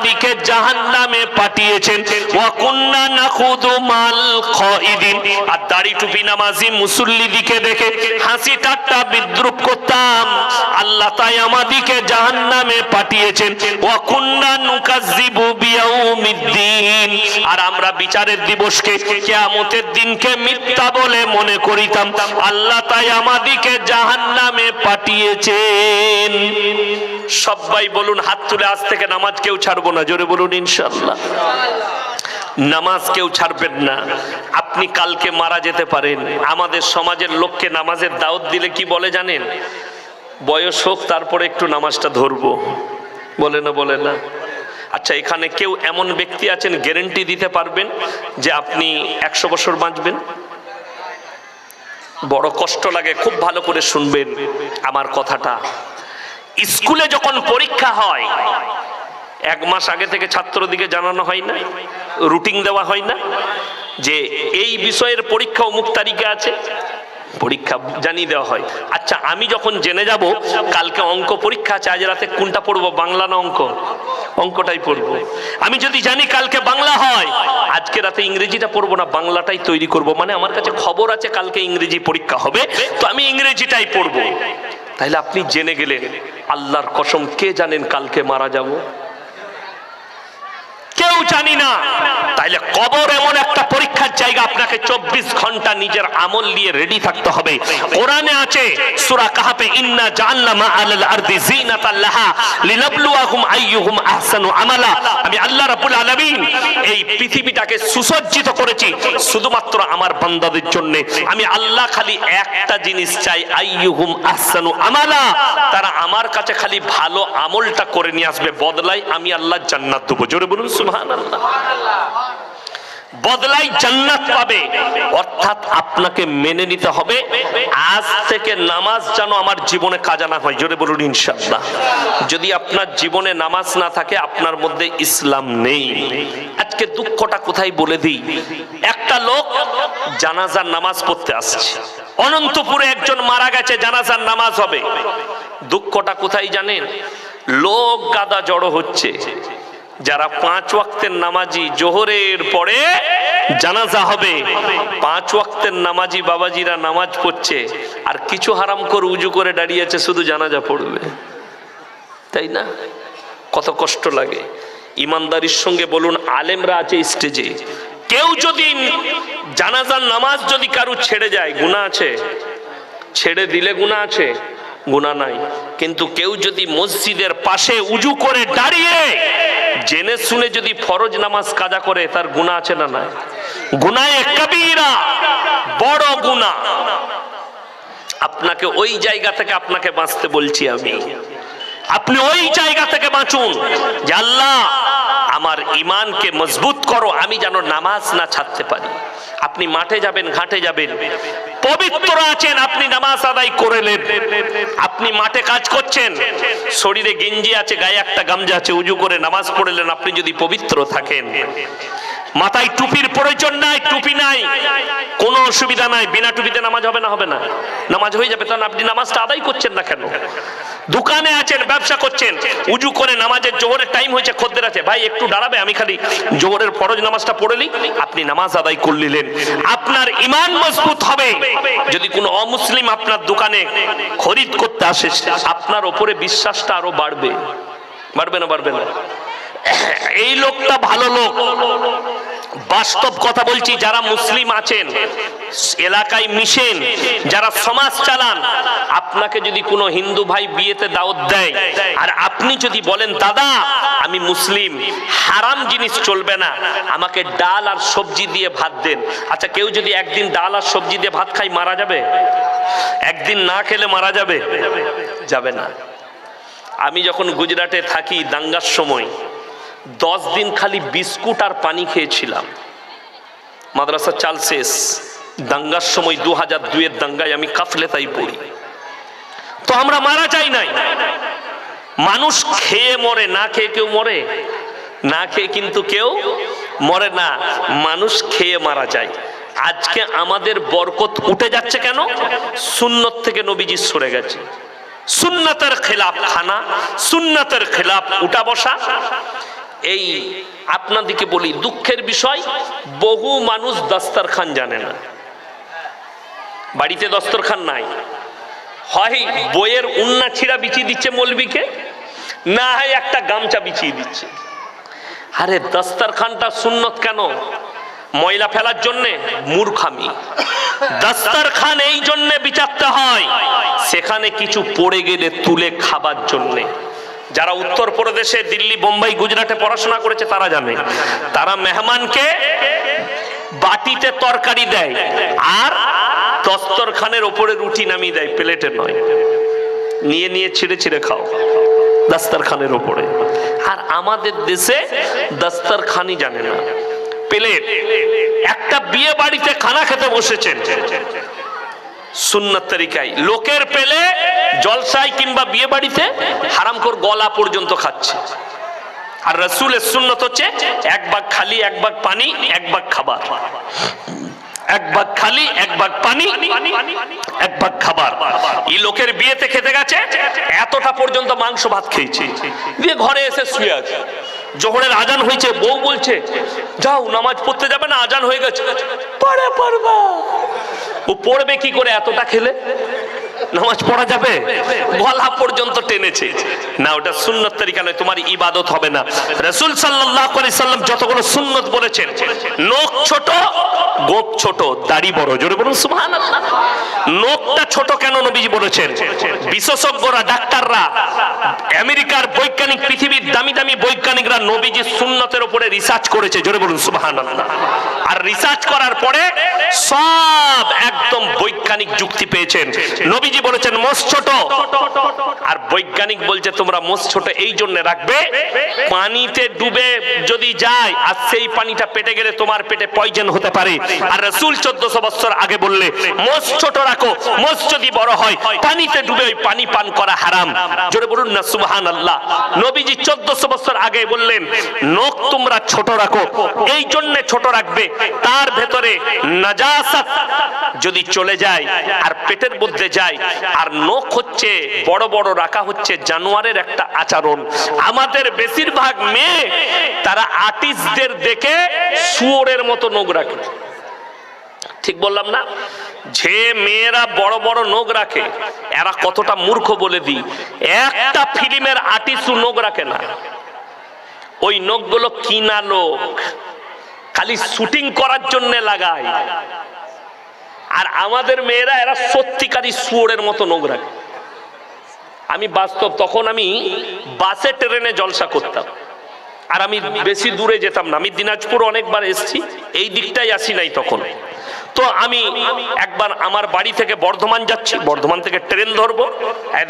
আমাদিকে জাহান্নামে পাঠিয়েছেন। ওয়া কুন্না নাখুদু মাল খাইদিন আর দাড়ি টুপি নামাজি মুসল্লিদিকে দেখে হাসি ঠাট্টা বিদ্রুপ করতাম। আল্লাহ তাই আমাদিকে জাহান্নামে পাঠিয়েছেন। ওয়া কুন্না নুকাজ্জিবু বিয়াউমিদ্দিন। আর আমরা বিচারের দিবসকে কিয়ামতের দিনকে মিথ্যা বলে মনে করিতাম। আল্লাহ তাই আমাদিকে জাহান্নামে পাঠিয়েছেন। সবাই বলুন, হাত তুলে আজ থেকে নামাজ কেউ ছাড়বো না, জোরে বলুন ইনশাআল্লাহ। নামাজ কেউ ছাড়বেন না। আপনি কালকে মারা যেতে পারেন। আমাদের সমাজের লোককে নামাজের দাওয়াত দিলে কি বলে জানেন? বয়স হোক, তারপরে একটু নামাজটা ধরবো। বলে না বলে না। আচ্ছা এখানে কেউ এমন ব্যক্তি আছেন গ্যারেন্টি দিতে পারবেন যে আপনি একশো বছর বাঁচবেন? বড় কষ্ট লাগে, খুব ভালো করে শুনবেন আমার কথাটা। স্কুলে যখন পরীক্ষা হয় এক মাস আগে থেকে ছাত্রদিকে জানানো হয় না, রুটিন দেওয়া হয় না যে এই বিষয়ের পরীক্ষা অমুক তারিখে আছে, পরীক্ষা জানিয়ে দেওয়া হয়। আচ্ছা আমি যখন জেনে যাব, কালকে অঙ্ক পরীক্ষা আছে, আজ রাতে কোনটা পড়ব, বাংলা না অঙ্ক? অঙ্কটাই পড়ব। আমি যদি জানি কালকে বাংলা হয়, আজকে রাতে ইংরেজিটা পড়ব না, বাংলাটাই তৈরি করব। মানে আমার কাছে খবর আছে, কালকে ইংরেজি পরীক্ষা হবে, তো আমি ইংরেজিটাই পড়ব। তাহলে আপনি জেনে গেলেন, আল্লাহর কসম, কে জানেন কালকে মারা যাব? কেউ জানি না। তাইলে কবরে জায়গা আপনাকে চব্বিশ ঘণ্টা নিজের আমল নিয়ে রেডি থাকতে হবে। কোরআনে আছে, সূরা কাহাফে, ইন্না জাআলনা মা আলাল আরদি জিনাতাল লাহা লিনাবলুয়াহুম আইয়ুহুম আহসানু আমালা। আমি আল্লাহ রাব্বুল আলামিন এই পৃথিবীটাকে সুসজ্জিত করেছি, শুধুমাত্র আমার বান্দাদের জন্য। আমি আল্লাহ খালি একটা জিনিস চাই, আইয়ুহুম আহসানু আমালা। তারা আমার কাছে খালি ভালো আমলটা করে নিয়ে আসবে বদলাই আমি আল্লাহ জান্নাত দেবো। জোরে বলুন সুবহানাল্লাহ সুবহানাল্লাহ। বদলাই জান্নাত পাবে। অর্থাৎ আপনাকে মেনে নিতে হবে, আজ থেকে নামাজ যেন আমার জীবনে কাজা না হয়। জোরে বলুন, ইনশাআল্লাহ। যদি আপনার জীবনে নামাজ না থাকে, আপনার মধ্যে ইসলাম নেই। আজকে দুঃখটা কোথায় বলে দিই? একটা লোক জানাজার নামাজ পড়তে আসছে। অনন্তপুরে একজন মারা গেছে, জানাজার নামাজ হবে। দুঃখটা কোথায় জানেন? লোক গাদা জড়ো হচ্ছে। যারা পাঁচ ওয়াক্তের নামাজি জোহরের পরে জানাজা হবে, পাঁচ ওয়াক্তের নামাজি বাবাজিরা নামাজ পড়ছে, আর কিছু হারাম করে উজু করে দাঁড়িয়ে আছে, শুধু জানাজা পড়বে। তাই না? কত কষ্ট লাগে। ইমানদারির সঙ্গে বলুন, আলেমরা আছে স্টেজে। কেউ যদি জানাজার নামাজ যদি কারু ছেড়ে যায়, গুণা আছে? ছেড়ে দিলে গুণা আছে? গুণা নাই। কিন্তু কেউ যদি মসজিদের পাশে উজু করে দাঁড়িয়ে জেনে শুনে যদি ফরজ নামাজ কাজা করে, তার গুণা আছে না নাই? গুনায় কবিরা, বড় গুণা আপনাকে ওই জায়গা থেকে আপনাকে বাঁচতে বলছি আমি। আপনি ওই জায়গা থেকে বাঁচুন। যে আল্লাহ আমার ইমানকে মজবুত করো, আমি যেন নামাজ না ছাড়তে পারি। আপনি মাঠে যাবেন, ঘাটে যাবেন, পবিত্র আছেন, আপনি নামাজ আদায় করেলেন আপনি মাঠে কাজ করছেন, শরীরে গেঞ্জি আছে, গায়ে একটা গামজা আছে, উজু করে নামাজ পড়লেন আপনি যদি পবিত্র থাকেন। মাথায় টুপির প্রয়োজন নাই, টুপি নাই। কোনো অসুবিধা নাই, বিনা টুপিতে নামাজ হবে না হবে না। নামাজ হয়ে যাবে, তখন আপনি নামাজটা আদায় করছেন না কেন? দোকানে আছেন, ব্যবসা করছেন, উজু করে নামাজের জোহরের টাইম হয়েছে, খদ্দের আছে। ভাই, একটু দাঁড়াবে, আমি খালি জোহরের ফরজ নামাজটা পড়েলি আপনি নামাজ আদায় করলিলেন আপনার ইমান মজবুত হবে। যদি কোনো অমুসলিম আপনার দোকানে খরিদ করতে আসে, আপনার ওপরে বিশ্বাসটা আরও বাড়বে। বাড়বে না বাড়বে না। এই লোকটা ভালো লোক। বাস্তব কথা বলছি, যারা মুসলিম আছেন, এলাকায় মিশেন, যারা সমাজ চালান, আপনাকে যদি কোনো হিন্দু ভাই বিয়েতে দাওয়াত দেয়, আর আপনি যদি বলেন, দাদা, আমি মুসলিম, হারাম জিনিস চলবে না, আমাকে ডাল আর সবজি দিয়ে ভাত দেন। আচ্ছা কেউ যদি একদিন ডাল আর সবজি দিয়ে ভাত খাই মারা যাবে? একদিন না খেলে মারা যাবে? যাবে না। আমি যখন গুজরাটে থাকি দাঙ্গার সময় দশ দিন খালি বিস্কুট আর পানি খেয়েছিলাম। মাদ্রাসা চাল শেষ দাঙ্গার সময় দু হাজার দুয়ের দাঙ্গায় আমি কাফলে তাই পড়ি। তো আমরা মারা যাই নাই। মানুষ খেয়ে মরে, না খেয়ে কেউ মরে? না খেয়ে কিন্তু কেউ মরে না। মানুষ খেয়ে মারা যায়। আজকে আমাদের বরকত উঠে যাচ্ছে কেন? সুন্নত থেকে নবীজি সরে গেছে। সুন্নতের খেলাফ খানা, সুন্নতের খেলাফ উঠা বসা। এই আপনাদিকে বলি, দুঃখের বিষয়, বহু মানুষ দস্তরখান জানে না। বাড়িতে দস্তরখান নাই। হয় বইয়ের উন্না ছিঁড়া বিছিয়ে দিচ্ছে মলবিকে, না হয় একটা গামছা বিছিয়ে দিচ্ছে। আরে দস্তরখানটা সুন্নত কেন? ময়লা ফেলার জন্যে মূর্খামি। দস্তরখান এই জন্যে বিচারতে হয়, সেখানে কিছু পড়ে গেলে তুলে খাবার জন্যে। যারা উত্তর প্রদেশে, দিল্লি, বোম্বাই, গুজরাটে পড়াশোনা করেছে, তারা জানে। তারা মেহমানকে বাটিতে তরকারি দেয় আর দস্তরখানের ওপরে রুটি নামিয়ে দেয়, প্লেটে নয়। নিয়ে নিয়ে, ছিঁড়ে ছিঁড়ে খাও দাস্তারখানের ওপরে। আর আমাদের দেশে দাস্তারখানি জানে না। প্লেট, একটা বিয়ে বাড়িতে খানা খেতে বসেছেন। সুন্নত তরিকায়। লোকের পেলে জলসায় কিংবা বিয়ে বাড়িতে হারামখোর গলা পর্যন্ত খাচ্ছে। আর রসুলের সুন্নত হচ্ছে এক ভাগ খালি, এক ভাগ পানি, এক ভাগ খাবার। এক ভাগ খালি, এক ভাগ পানি, এক ভাগ খাবার। এই লোকের বিয়েতে খেতে গেছে, এতটা পর্যন্ত মাংস ভাত খেয়েছে। দিয়ে ঘরে এসে শুয়ে আছে। জোহরের আজান হয়েছে, বউ বলছে, যাও, নামাজ পড়তে যাবে না, আজান হয়ে গেছে। পড়ে পড়বা ও পড়বে কি করে? এতটা খেলে? নামাজ পড়া যাবে? গলা পর্যন্ত টেনেছে। না, ওটা সুন্নত তরিকা নয়, তোমার ইবাদত হবে না। রসুল আলাইহি সাল্লাম যতগুলো সুন্নত বলেছেন, নখ ছোট, গোপ ছোট, দাড়ি বড়, জোরে বলুন, সুবহানাল্লাহ। নখটা ছোট কেন নবীজি বলেছেন? বিশেষজ্ঞরা, ডাক্তাররা, আমেরিকার বৈজ্ঞানিক, পৃথিবীর দামি দামি বৈজ্ঞানিকরা নবীজি সুন্নতের উপরে রিসার্চ করেছে, জোরে বলুন, সুবহানাল্লাহ। আর রিসার্চ করার পরে সব একদম বৈজ্ঞানিক যুক্তি পেয়েছেন। নবীজি বলেছেন মোষ ছোট। আর বৈজ্ঞানিক বলছে তোমরা মোষ ছোট এই জন্য রাখবে, পানিতে ডুবে যদি যায়, আর সেই পানিটা পেটে গেলে তোমার পেটে পয়জন হতে পারে। আর রসুল চোদ্দশো বছর আগে বললে, মোষ ছোট রাখো, মোষ যদি বড় হয়, পানিতে ডুবে ওই পানি পান করা হারাম। জোরে বলুন না সুবহান আল্লাহ নবীজি চোদ্দশো বছর আগে বললেন, নখ তোমরা ছোট রাখো, এই জন্য ছোট রাখবে। তার ভেতরে নাজাসাত যদি চলে যায়, আর পেটের মধ্যে যায় আর নখ হচ্ছে, বড় বড় রাখা হচ্ছে জানোয়ারের একটা আচরণ। আমাদের বেশিরভাগ মেয়ে তারা আর্টিস্টদের দেখে শুয়োরের মতো নখ রাখে। ঠিক বললাম না? যে মেয়েরা বড় বড় নখ রাখে, এরা কতটা মূর্খ বলে দিই। একটা ফিল্মের আর্টিস্ট নখ রাখে না। ওই নখগুলো কিনা লোক, খালি শুটিং করার জন্য লাগায়। আর আমাদের মেয়েরা এরা সত্যিকারী শুয়োরের মতো নখ রাখে আমি বাস্তব, তখন আমি বাসে, ট্রেনে জলসা করতাম। আর আমি বেশি দূরে যেতাম না। আমি দিনাজপুর অনেকবার এসেছি, এই দিকটাই আসি নাই তখন। তো আমি একবার আমার বাড়ি থেকে বর্ধমান যাচ্ছি, বর্ধমান থেকে ট্রেন ধরবো।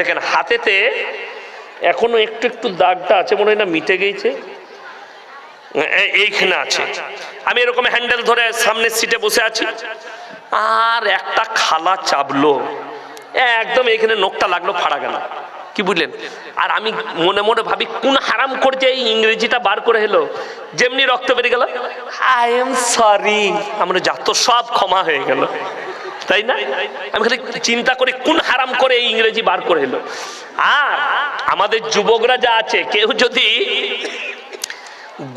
দেখেন, হাতেতে এখনও একটু একটু দাগটা আছে, মনে হয় না মিটে গেছে। এইখানে আছে। আমি এরকম হ্যান্ডেল ধরে সামনের সিটে বসে আছি। আর একটা খালা চাপলো একদম এখানে নখটা লাগল, ফাড়া গেল। কি বুঝলেন? আর আমি মনে মনে ভাবি, কোন হারাম করছে এই ইংরেজিটা বার করে এলো যেমনি রক্ত বেরিয়ে গেল আই এম সরি আমরা যত সব ক্ষমা হয়ে গেল। তাই না? আমি খালি চিন্তা করি, কোন হারাম করে এই ইংরেজি বার করে এলো আর আমাদের যুবকরা যা আছে, কেউ যদি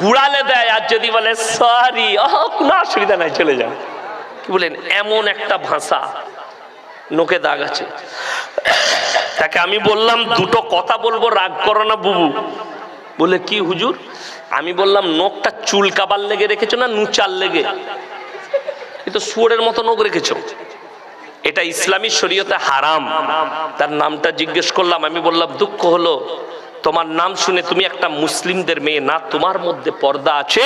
গুড়ালে দেয়, আর যদি বলে সরি কোনো অসুবিধা নাই, চলে যান। কি বলেন, এমন একটা ভাষা নোকে দাগ আছে। তাকে আমি বললাম, দুটো কথা বলব, রাগ করো না বুবু। বলে, কি হুজুর? আমি বললাম, নখটা চুল কাবার লেগে রেখেছো না নুচাল লেগে? এ তো মতো নখ রেখেছো। এটা ইসলামী শরীয়তে হারাম। তার নামটা জিজ্ঞেস করলাম, আমি বললাম, দুঃখ হলো, তোমার নাম শুনে তুমি একটা মুসলিমদের মেয়ে না, তোমার মধ্যে পর্দা আছে,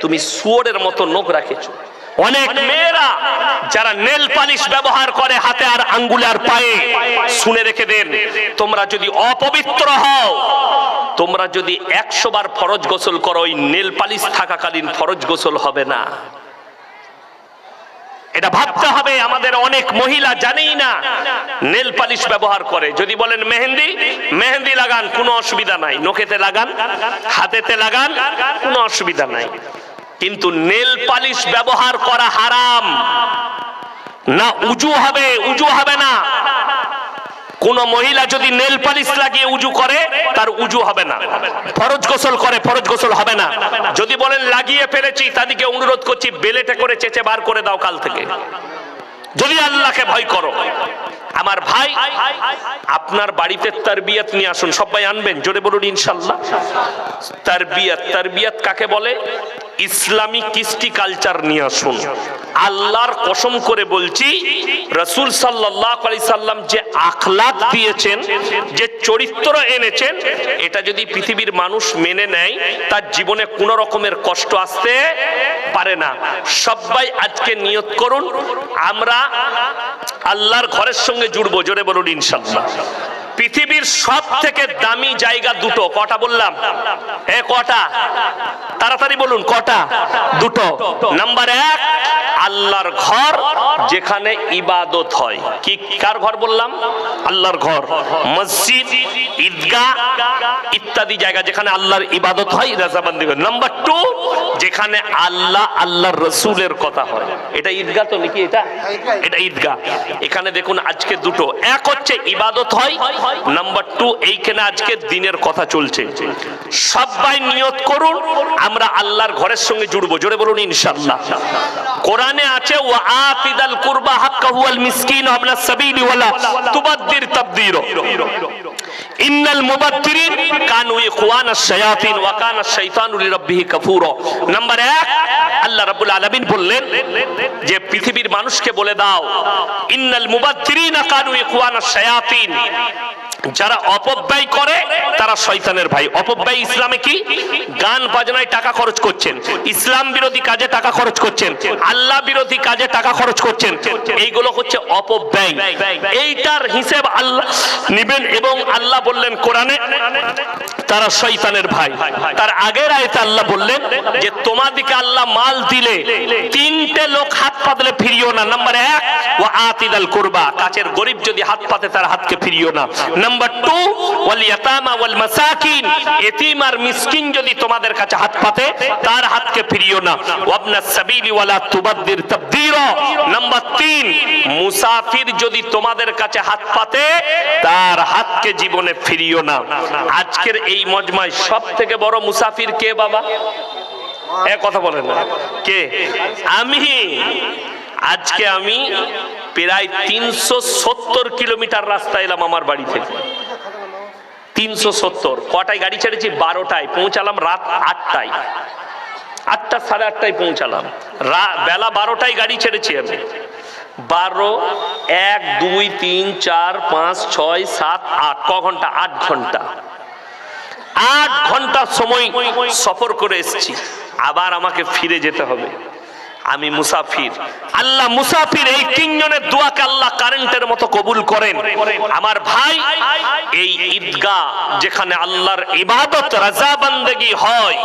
তুমি শুয়োরের মতো নখ রাখেছো। অনেক মেয়েরা যারা নেল পালিশ ব্যবহার করে হাতে আর আঙ্গুলে আর পায়ে, শুনে রেখে দেন, তোমরা যদি অপবিত্র হও, তোমরা যদি একশো বার ফরজ গোসল করো, ওই নেল পালিশ থাকাকালীন ফরজ গোসল হবে না। এটা ভাবতে হবে, আমাদের অনেক মহিলা জানেই না, নেল পালিশ ব্যবহার করে। যদি বলেন, মেহেন্দি মেহেন্দি লাগান, কোনো অসুবিধা নাই। নখেতে লাগান, হাতেতে লাগান, কোনো অসুবিধা নাই। কিন্তু নেল পালিশ ব্যবহার করা হারাম। না, উজু হবে উজু হবে না। কোন মহিলা যদি নেল পালিশ লাগিয়ে উজু করে, তার উজু হবে না। ফরজ গোসল করে, ফরজ গোসল হবে না। যদি বলেন, লাগিয়ে ফেলেছি তাদেরকে অনুরোধ করছি, বেলেটে করে চেঁচে বার করে দাও কাল থেকে। যদি আল্লাহকে ভয় করো, আমার ভাই, আপনার বাড়িতে তারবিয়াত নিয়ে আসুন। সবাই আনবেন? জোরে বলুন, ইনশাল্লাহ। তারবিয়াত তারবিয়াত কাকে বলে? ইসলামী কৃষ্টি কালচার নিয়ে আসুন। আল্লাহর কসম করে বলছি, রসুল সাল্লাহ সাল্লাম যে আখলাদ দিয়েছেন, যে চরিত্র এনেছেন, এটা যদি পৃথিবীর মানুষ মেনে নেয়, তার জীবনে কোন রকমের কষ্ট আসতে পারে না। সবাই আজকে নিয়ত করুন, আমরা আল্লাহর ঘরের সঙ্গে জুড়বো, জোরে বলুন ইনশাল্লাহ পৃথিবীর সব থেকে দামি জায়গা দুটো। কটা বললাম? এ, কটা? তাড়াতাড়ি বলুন, কটা? দুটো। নাম্বার এক, আল্লাহর ঘর যেখানে ইবাদত হয়। কি, কার ঘর বললাম? আল্লাহর ঘর। মসজিদ, ঈদগাহ ইত্যাদি জায়গা যেখানে আল্লাহর ইবাদত হয়, রাজাবান্দি নাম্বার টু, যেখানে আল্লাহ আল্লাহর রসুলের কথা হয়। এটা ঈদগাহ তো নাকি এটা? এটা ঈদগাহ। এখানে দেখুন আজকে দুটো। এক হচ্ছে ইবাদত হয় নাম্বার টু এইখানে আজকে দিনের কথা চলছে। সবাই নিয়ত করুন, আমরা আল্লাহর ঘরের সঙ্গে জুড়বো। জোরে বলুন, ইনশাআল্লাহ। কোরআনে আছে, ওয়া আতিদাল কুরবা হাক্কাহু আল মিসকিন আবলা সাবিলি ওয়ালা তুবাদ্দির তাবদীর। ইন্নাল মুবাদ্দিরিন কানু ইখওয়ানাশ শায়াতিন ওয়া কানা শাইতানু লিরাব্বিহি কাফুরা। নাম্বার 1 আল্লাহ রাব্বুল আলামিন বললেন যে, পৃথিবীর মানুষকে বলে দাও, ইন্নাল মুবাদ্দিরিনা কানু ইখওয়ানাশ শায়াতিন। যারা অপব্যয় করে, তারা শয়তানের ভাই। অপব্যয় ইসলামে কি? গান বাজনায় টাকা খরচ করছেন। ইসলাম বিরোধী কাজে টাকা খরচ করছেন। আল্লাহ বিরোধী কাজে টাকা খরচ করছেন। এইগুলো হচ্ছে অপব্যয়। এইটার হিসেব আল্লাহ নিবেন এবং আল্লাহ বললেন কোরআনে, তারা শয়তানের ভাই। তার আগের আয়তে আল্লাহ বললেন যে, তোমাদিকে আল্লাহ মাল দিলে তিনটে লোক হাত পাতলে ফিরিও না। নাম্বার এক ও আতিদাল করবা। কাছের গরিব যদি হাত পাতে, তার হাতকে ফিরিও না। নাম্বার টু এতিম আর মিসকিন যদি তোমাদের কাছে হাত পাতে, তার হাতকে না। মুসাফির যদি তোমাদের কাছে হাত পাতে, তার হাতকে জীবনে ফিরিও না। আজকের এই মজমায় সব থেকে বড় মুসাফির কে বাবা? এ কথা বলেন কে? আমি। আজকে আমি প্রায় তিনশো সত্তর কিলোমিটার রাস্তা এলাম আমার বাড়ি থেকে। তিনশো সত্তর। কটায় গাড়ি ছেড়েছি? বারোটায়। পৌঁছালাম রাত আটটায়। আটটা সাড়ে আটটায় পৌঁছালাম। বেলা বারোটায় গাড়ি ছেড়েছি আমি। বারো, এক, দুই, তিন, চার, পাঁচ, ছয়, সাত, আট। ক ঘণ্টা? আট ঘণ্টা। আট ঘণ্টা সময় সফর করে এসেছি। আবার আমাকে ফিরে যেতে হবে। আমি মুসাফির। আল্লাহ মুসাফির এই তিনজনের দোয়াকে আল্লাহ কারেন্টের মতো কবুল করেন। আমার ভাই, এই ঈদগা যেখানে আল্লাহর ইবাদত, রাজা হয়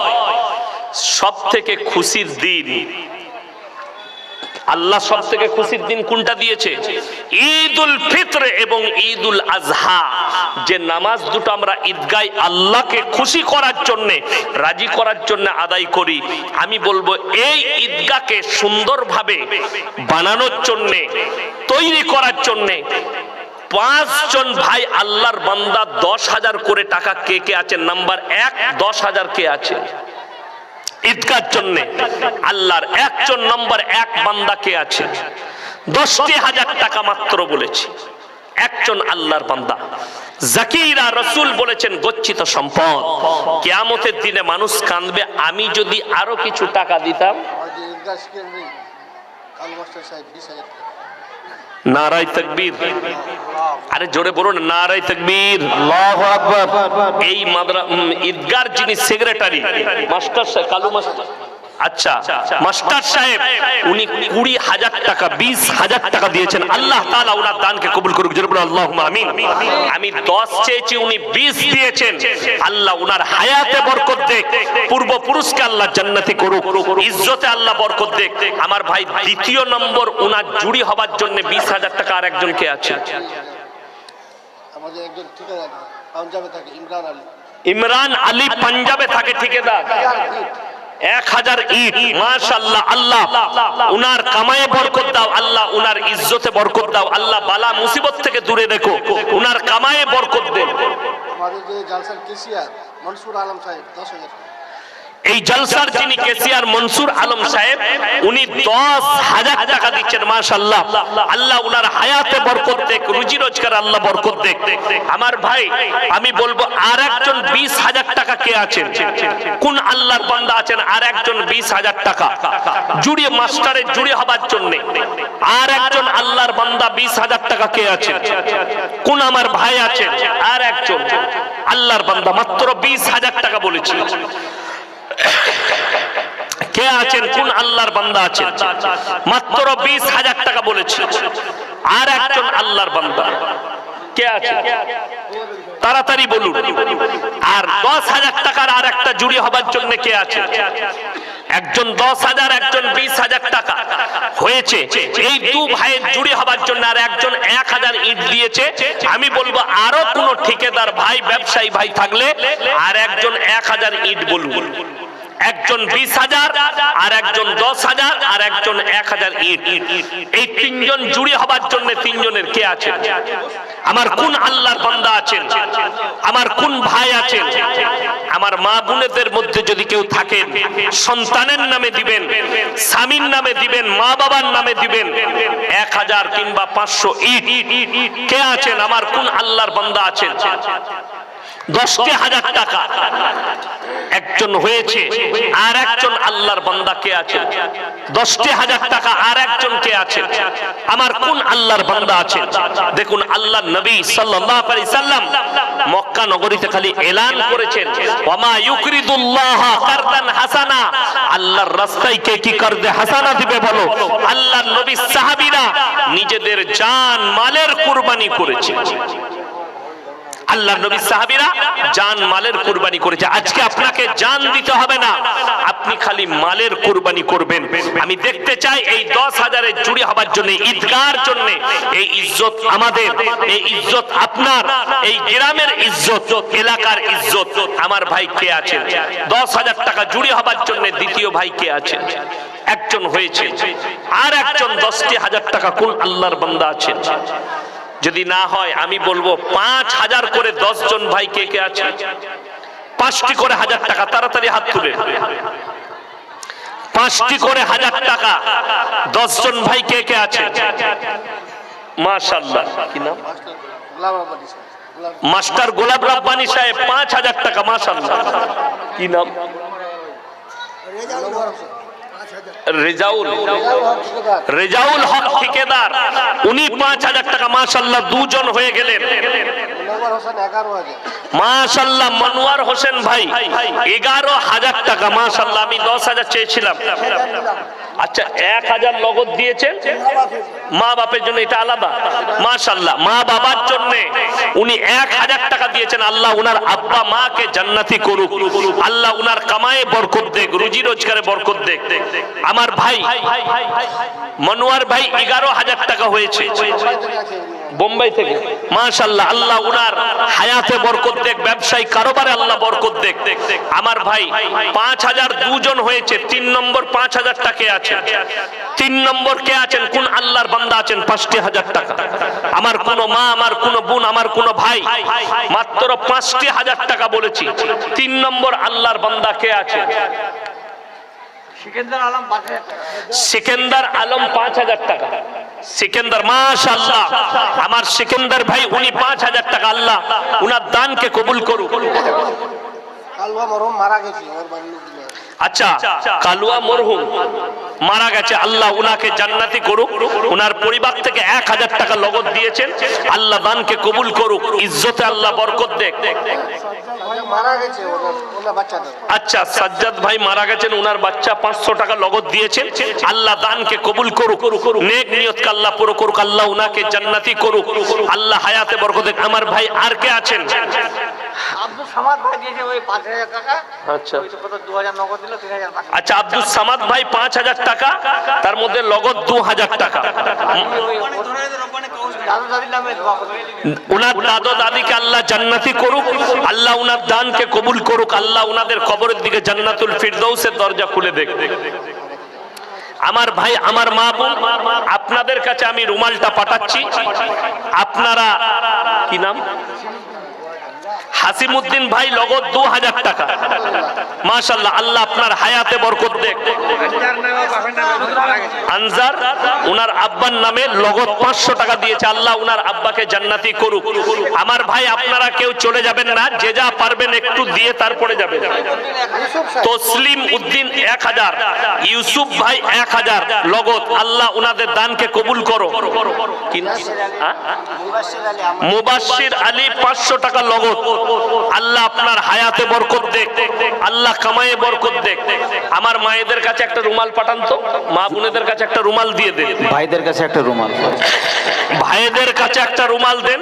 সব থেকে খুশির দিন আল্লাহ সব থেকে খুশির দিন কোনটা দিয়েছে? ঈদ উল ফিত্র এবং ঈদ উল আজহা। যে নামাজ দুটো আমরা ঈদগায় আল্লাহকে খুশি করার জন্য, রাজি করার জন্য আদায় করি। আমি বলব, এই ঈদগাহকে সুন্দরভাবে বানানোর জন্য, তৈরি করার জন্য পাঁচজন ভাই আল্লাহর বান্দা দশ হাজার করে টাকা কে কে আছে? নাম্বার এক, দশ হাজার কে আছে? ঈদগার জন্য। আল্লাহর একজন নম্বর এক বান্দা কে আছে? দশটি হাজার টাকা মাত্র বলেছি। একজন আল্লাহর বান্দা। জাকিরা রসুল বলেছেন, গচ্ছিত সম্পদ। কেয়ামতের দিনে মানুষ কাঁদবে। আমি যদি আরও কিছু টাকা দিতাম। নারাই তকবীর। আরে জোরে বলুন নারাই তকবীর। এই মাদ্রা ঈদগার যিনি সেক্রেটারি মাস্টার সাহেব কালু মাস্টার। আচ্ছা মাস্টার সাহেব উনি কুড়ি হাজার টাকা বিশ হাজার টাকা দিয়েছেন। আল্লাহ ওনার দানকে কবুল করুক আমিন। আমি দশ চেয়েছি উনি বিশ দিয়েছেন। আল্লাহ ওনার হায়াতে বরকত দেখ। পূর্বপুরুষকে আল্লাহ জান্নাতি করুক ইজ্জতে আল্লাহ বরকত দেখ। আমার ভাই দ্বিতীয় নম্বর ওনার জুড়ি হবার জন্য বিশ হাজার টাকা আর একজনকে আছে? আমাদের একজন ঠিকাদার পাঞ্জাবে থাকে ইমরান আলী। ইমরান আলী পাঞ্জাবে থাকে ঠিকাদার। এক হাজার ইট মাশাল্লাহ আল্লাহ উনার কামায়ে বরকত দাও, আল্লাহ, উনার ইজ্জতে বরকত দাও, আল্লাহ, বালা মুসিবত থেকে দূরে রেখো, উনার কামায়ে বরকত দেন আমাদের যে জালসার কেসিয়ার মনসুর আলম সাহেব, দশ হাজার। এই জলসার যিনি কেসিয়ার মনসুর আলম সাহেব, উনি দশ হাজার টাকা দিচ্ছেন মাশাল্লাহ আল্লাহ উনার হায়াতে বরকত দেখ, রুজি রোজগার আল্লাহ বরকত দেখ। আমার ভাই, আমি বলব আর একজন বিশ হাজার টাকা কে আছেন? কোন আল্লাহর বান্দা আছেন? আর একজন বিশ হাজার টাকা। জুড়ে মাস্টারের জুড়ে হবার জন্য। আর একজন আল্লাহর বান্দা বিশ হাজার টাকা কে আছেন? কোন আমার ভাই আছেন? আর একজন আল্লাহর বান্দা মাত্র বিশ হাজার টাকা বলেছি কে আছেন? কোন আল্লাহর বান্দা আছেন? মাত্র বিশ হাজার টাকা বলেছে। আর একজন আল্লাহর বান্দা। কে আছে? তাড়াতাড়ি বলুন। আর দশ হাজার টাকার আর একটা জুড়ি হবার জন্য কে আছে? একজন দশ হাজার, একজন বিশ হাজার টাকা। হয়েছে। এই দু ভাইয়ের জুড়ি হবার জন্য আর একজন এক হাজার ইট দিয়েছে। আমি বলব, আরও কোন ঠিকাদার ভাই, ব্যবসায়ী ভাই থাকলে আর একজন এক হাজার ইট বলুন। একজন বিশ হাজার, আর একজন দশ হাজার, আর একজন এক হাজার ইট। এই তিনজন জুড়ি হবার জন্য তিনজনের কে আছে আমার কোন আল্লাহর বান্দা আছেন? আমার কোন ভাই আছেন? আমার মা বোনেদের মধ্যে যদি কেউ থাকেন, সন্তানের নামে দিবেন, স্বামীর নামে দিবেন, মা বাবার নামে দিবেন, এক হাজার কিংবা পাঁচশো ইট। কে আছেন? আমার কোন আল্লাহর বান্দা আছেন? দশটি হাজার টাকা। একজন হয়েছে, আর একজন আল্লাহর বান্দা কে আছে? দশটি হাজার টাকা, আর একজন কে আছে? আমার কোন আল্লাহর বান্দা আছে? দেখুন আল্লাহ নবী সাল্লাল্লাহু আলাইহি সাল্লাম মক্কা নগরীতে খালি এলান করেছেন। ওয়ামা ইউকরিদুল্লাহ কারদান হাসানা। আল্লাহর রাস্তায় কে কি করদে হাসানা দিবে বলো? আল্লাহর নবী সাহাবীরা নিজেদের জান, মালের কুরবানি করেছে। আল্লাহ নবী সাহাবীরা জান মালের কুরবানি করেছে। আজকে আপনাকে জান দিতে হবে না। আপনি খালি মালের কুরবানি করবেন। আমি দেখতে চাই এই দশ হাজারের চুরি হবার জন্য, ঈদগার জন্য, এই ইজ্জত আমাদের, এই ইজ্জত আপনার, এই গ্রামের ইজ্জত, এলাকার ইজ্জত। আমার ভাই কে আছেন দশ হাজার টাকা জুড়ি হবার জন্য দ্বিতীয় ভাই কে আছেন একজন হয়েছে। আর একজন দশটি হাজার টাকা কোন আল্লাহর বান্দা আছেন? যদি না হয়, আমি বলব পাঁচ হাজার করে দশ জন ভাই কে কে আছে? পাঁচটি করে হাজার টাকা, তাড়াতাড়ি হাত তুলে। পাঁচটি করে হাজার টাকা, দশ জন ভাই কে কে আছে? মাশাল্লাহ কি নাম? মাস্টার গোলাপ রাব্বানি সাহেব, পাঁচ হাজার টাকা মাশাল্লাহ কি নাম? রেজাউল রেজাউল হক ঠিকাদার। উনি পাঁচ হাজার টাকা মাশাল্লাহ দুজন হয়ে গেলেন। নবর হোসেন এগারো হাজার। মাশাল্লাহ মনোয়ার হোসেন ভাই এগারো হাজার টাকা মাশাল্লাহ আমি দশ হাজার চেয়েছিলাম। আচ্ছা এক হাজার নগদ দিয়েছেন? মা বাপের জন্য এটা আলাদা? মাশাল্লাহ মা বাবার জন্য। উনি এক হাজার টাকা দিয়েছেন আল্লাহ উনার আব্বা মাকে জান্নাতি করুক। আল্লাহ উনার কামায়ে বরকত দেখ রুজি রোজগারে বরকত দেখ। আমার ভাই, মনোয়ার ভাই এগারো হাজার টাকা হয়েছে। বোম্বাই থেকে। মাশাল্লাহ আল্লাহ উনার হায়াতে বরকত দেখ, ব্যবসায়ী কারোবারে আল্লাহ বরকত দেখ। আমার ভাই, পাঁচ হাজার দুজন হয়েছে, তিন নম্বর পাঁচ হাজার টাকা আছে? তিন নম্বর কে আছেন? কোন আল্লাহর বান্দা আছেন? পাঁচটি হাজার টাকা। আমার কোন মা, আমার কোন বোন, আমার কোন ভাই, মাত্র পাঁচটি হাজার টাকা বলেছি। তিন নম্বর আল্লাহর বান্দা কে আছে? সিকেন্দার আলম পাঁচ হাজার টাকা। সিকেন্দার মাশাল্লাহ আমার সিকেন্দার ভাই উনি পাঁচ হাজার টাকা আল্লাহ। উনার দানকে কবুল করুক। আচ্ছা কালুয়া মরহুম মারা গেছে আল্লাহ উনাকে জান্নাতি করুক। উনার পরিবার থেকে এক হাজার টাকা লগদ দিয়েছেন। আল্লাহ দানকে কবুল করুক। ইজ্জতে আল্লাহ বরকত দেখ। মারা গেছে আচ্ছা সাজ্জাদ ভাই মারা গেছেন, উনার বাচ্চা পাঁচশো টাকা লগত দিয়েছেন। আল্লাহ দানকে কবুল করুক, নেক নিয়ত আল্লাহ পুরো করুক, আল্লাহ উনাকে জান্নাতি করুক, আল্লাহ হায়াতে বরকতে। আমার ভাই আর কে আছেন? আব্দুল সামাদ ভাই দিয়েছে ওই পাঁচ হাজার টাকা। আচ্ছা। ওই তো কত দু হাজার নগদ দিল তিন হাজার বাকি। আচ্ছা আব্দুল সামাদ ভাই পাঁচ হাজার টাকা তার মধ্যে লগত দু হাজার টাকা। দাদা দাদিকে আল্লাহ জান্নাতি করুক আল্লাহ উনার দানকে কবুল করুক আল্লাহ উনাদের কবরের দিকে জান্নাতুল ফিরদৌসের দরজা খুলে দেখ। আমার ভাই আমার মা বোন আপনাদের কাছে আমি রুমালটা পাঠাচ্ছি। আপনারা কি নাম? হাসিমুদ্দিন ভাই লগত দু হাজার টাকা। মাশাল্লাহ আল্লাহ আপনার হায়াতে বরকত দেখ আনজার, উনার আব্বার নামে লগত পাঁচশো টাকা দিয়েছে। আল্লাহ উনার আব্বাকে জান্নাতি করুক। আমার ভাই, আপনারা কেউ চলে যাবেন না, যে যা পারবেন একটু দিয়ে তারপরে সাহেব তসলিম উদ্দিন এক হাজার, ইউসুফ ভাই এক হাজার, লগত আল্লাহ উনাদের দানকে কবুল করো? আলী আলী পাঁচশো টাকা লগত। আল্লাহ আপনার হায়াতে বরকত দেখ। আল্লাহ কামায়ে বরকত দেখ। আমার মায়েদের কাছে একটা রুমাল পাঠান তো। মা বোনেদের কাছে একটা রুমাল দিয়ে দেন। ভাইদের কাছে একটা রুমাল। ভাইদের কাছে একটা রুমাল দেন।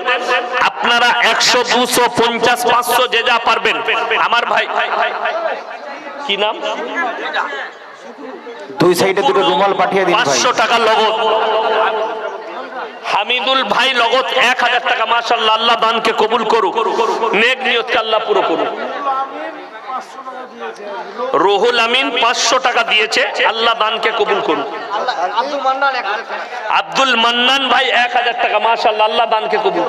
আপনারা একশো দুশো পঞ্চাশ পাঁচশো যে যা পারবেন। আমার ভাই কি নাম? দুই সাইডে দুটো রুমাল পাঠিয়ে দিন ভাই। পাঁচশো টাকা লগত হামিদুল ভাই লগত এক হাজার টাকা মাসাল্লাহ আল্লাহ দানকে কবুল করুক। নেক নিয়তকে আল্লাহ পুরো করুক। রুহুল আমিন পাঁচশো টাকা দিয়েছে। আল্লাহ দানকে কবুল আল্লাহ আব্দুল মান্নান ভাই এক হাজার টাকা মাসাল্লাহ আল্লাহ দানকে কবুল।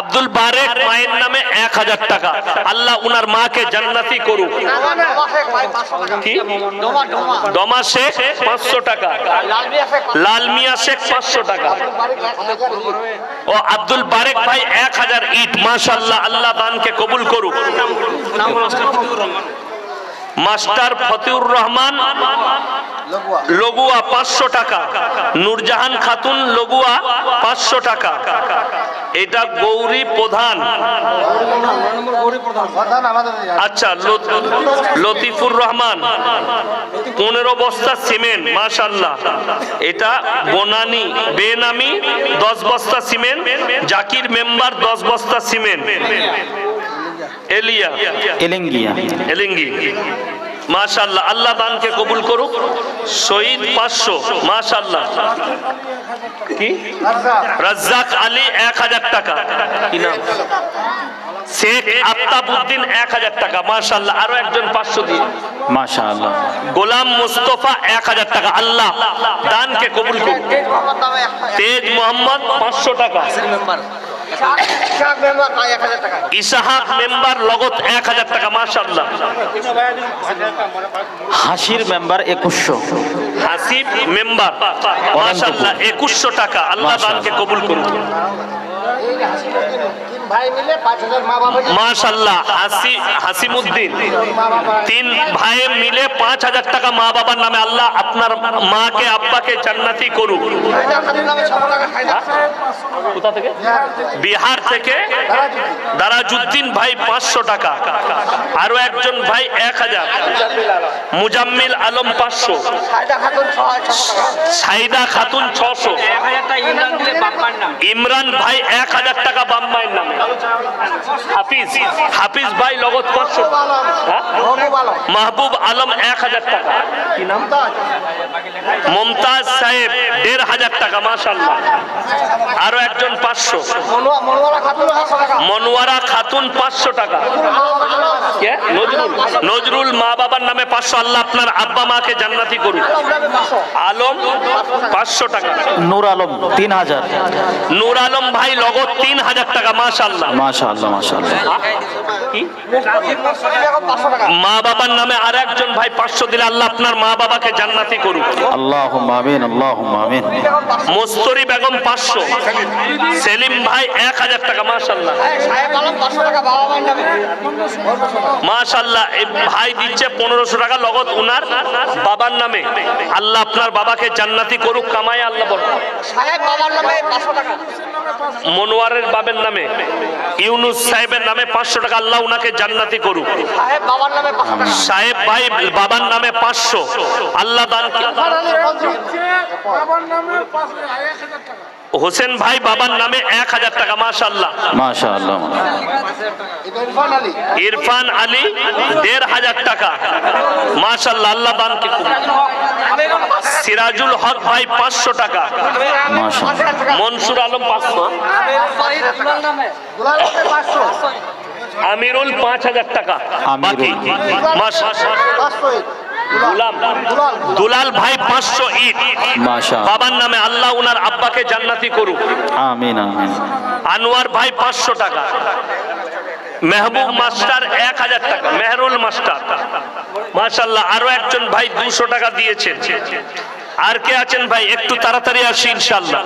আব্দুল বারেক মায়ের নামে এক হাজার টাকা। আল্লাহ উনার মাকে জান্নাতি করুক। কি? দমা শেখ পাঁচশো টাকা। লাল শেখ পাঁচশো টাকা। ও আব্দুল বারেক ভাই এক হাজার ইট মাশাল্লাহ আল্লাহ দানকে কবুল করুক। মাস্টার ফতিউর রহমান, লগুয়া পাঁচশো টাকা। নূরজাহান খাতুন, লগুয়া পাঁচশো টাকা। এটা গৌরী প্রধান। আচ্ছা লতিফুর রহমান, পনেরো বস্তা সিমেন্ট মাশাল্লাহ এটা বনানি, বেনামি, দশ বস্তা সিমেন্ট, জাকির মেম্বার, দশ বস্তা সিমেন্ট। এলিয়া। এলেঙ্গিয়া। এলিঙ্গি। মাশাল্লাহ আল্লাহ দানকে কবুল করুক। শহীদ পাঁচশো মাশাল্লাহ কি? রাজ্জাক আলী এক হাজার টাকা। কি নাম? শেখ আফতাবউদ্দিন এক হাজার টাকা। মাশাল্লাহ আরও একজন পাঁচশো দিয়ে। মাশাআল্লাহ। গোলাম মুস্তফা এক হাজার টাকা। আল্লাহ দানকে কবুল করুক। তেজ মোহাম্মদ। পাঁচশো টাকা। ইসাহাক মেম্বার লগত এক হাজার টাকা মাশাল্লাহ হাসির মেম্বার একুশশো। হাসিব মেম্বার মাশাল্লাহ একুশশো টাকা। আল্লাহ দানকে কবুল করুন। হাসিমুদ্দিন তিন ভাই মিলে পাঁচ হাজার মা বাবা মাশাল্লাহ হাসিমুদ্দিন। তিন ভাই মিলে পাঁচ হাজার টাকা মা বাবার নামে আল্লাহ আপনার মাকে আব্বাকে জান্নাতি করুক। কোথা থেকে? বিহার থেকে। দারাজুদ্দিন ভাই পাঁচশো টাকা। আরও একজন ভাই এক হাজার। মুজাম্মিল আলম পাঁচশো। হায়দার খাতুন ছশো সাইদা খাতুন ছশো। ইমরান ভাই এক হাজার টাকা বাম্মাইয়ের নামে। হাফিজ হাফিজ ভাই লগত পাঁচশো হ্যাঁ? মহবুব আলম মাহবুব আলম এক হাজার টাকা। কি নাম? মমতাজ সাহেব দেড় হাজার টাকা মাশাল্লাহ আরও একজন পাঁচশো। মনোয়া মনোয়ারা খাতুন ছশো টাকা। মনোয়ারা খাতুন পাঁচশো টাকা নজরুল। নজরুল মা বাবার নামে পাঁচশো। আল্লাহ আপনার আব্বা মাকে জান্নাতি করুন আলম পাঁচশো টাকা। নূর আলম তিন হাজার। নূর আলম ভাই লগত তিন হাজার টাকা মাশাল্লাহ মা বাবার নামে আর একজন ভাই পাঁচশো দিলে আল্লাহ আপনার মা বাবাকে জান্নাতি করুক। আল্লাহ আমিন আল্লাহ আমিন। মস্তরি বেগম পাঁচশো। সেলিম ভাই এক হাজার টাকা মাশাল্লাহ মাশাল্লাহ এই ভাই দিচ্ছে পনেরোশো টাকা লগত উনার বাবার নামে। আল্লাহ আপনার বাবাকে জান্নাতি করুক কামায় আল্লাহ বল বাবার নামে মনোয়ারের বাবের নামে। ইউনুস সাহেবের নামে পাঁচশো টাকা আল্লাহ উনাকে জান্নাতি করুক। সাহেব বাবার নামে পাঁচশো টাকা। সাহেব ভাই বাবার নামে পাঁচশো। আল্লাহ দান হোসেন ভাই বাবার নামে এক হাজার টাকা মাশাল্লাহ মাশাআল্লাহ এটা ইরফান আলী দেড় হাজার টাকা। মাশাল্লাহ আল্লাহ দানকে কবুল। সিরাজুল হক ভাই পাঁচশো টাকা। মনসুর আলম পাঁচশো। আমিরুল পাঁচ হাজার টাকা। বাকি। দুলাল দুলাল। ভাই পাঁচশো ঈদ। বাবার নামে আল্লাহ উনার আব্বাকে জান্নাতি করুক। আমিন আনোয়ার ভাই পাঁচশো টাকা। মেহবুব মাস্টার এক হাজার টাকা। মেহরুল মাস্টার। মাশাল্লাহ আরও একজন ভাই দুশো টাকা দিয়েছেন। আর কে আছেন ভাই? একটু তাড়াতাড়ি আসি ইনশাল্লাহ